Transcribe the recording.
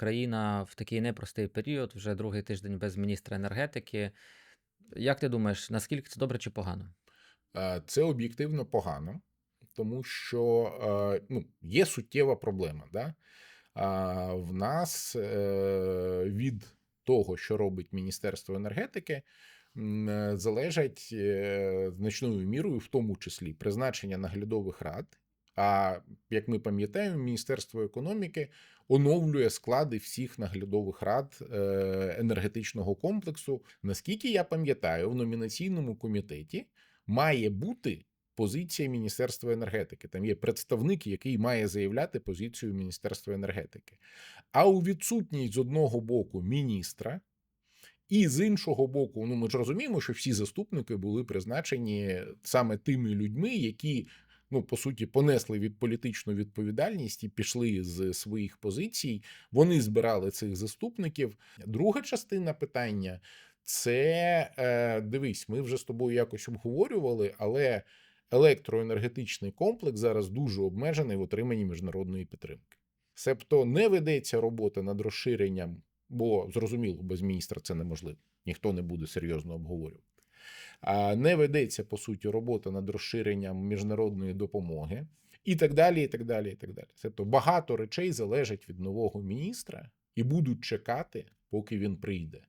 країна в такий непростий період, вже другий тиждень без міністра енергетики. Як ти думаєш, наскільки це добре чи погано? Е, Це об'єктивно погано, тому що е, ну, є суттєва проблема. Да? В нас е, від того, що робить Міністерство енергетики, залежать значною мірою, в тому числі призначення наглядових рад. А як ми пам'ятаємо, Міністерство економіки оновлює склади всіх наглядових рад е, енергетичного комплексу. Наскільки я пам'ятаю, в номінаційному комітеті має бути позиція Міністерства енергетики. Там є представник, який має заявляти позицію Міністерства енергетики. А у відсутність з одного боку міністра. І з іншого боку, ну ми ж розуміємо, що всі заступники були призначені саме тими людьми, які ну по суті понесли від політичну відповідальність і пішли з своїх позицій. Вони збирали цих заступників. Друга частина питання це е, дивись, ми вже з тобою якось обговорювали, але електроенергетичний комплекс зараз дуже обмежений в отриманні міжнародної підтримки. Себто не ведеться робота над розширенням, бо зрозуміло, без міністра це неможливо. Ніхто не буде серйозно обговорювати. Не ведеться по суті робота над розширенням міжнародної допомоги, і так далі. і так далі, і так далі. Тобто багато речей залежить від нового міністра і будуть чекати, поки він прийде.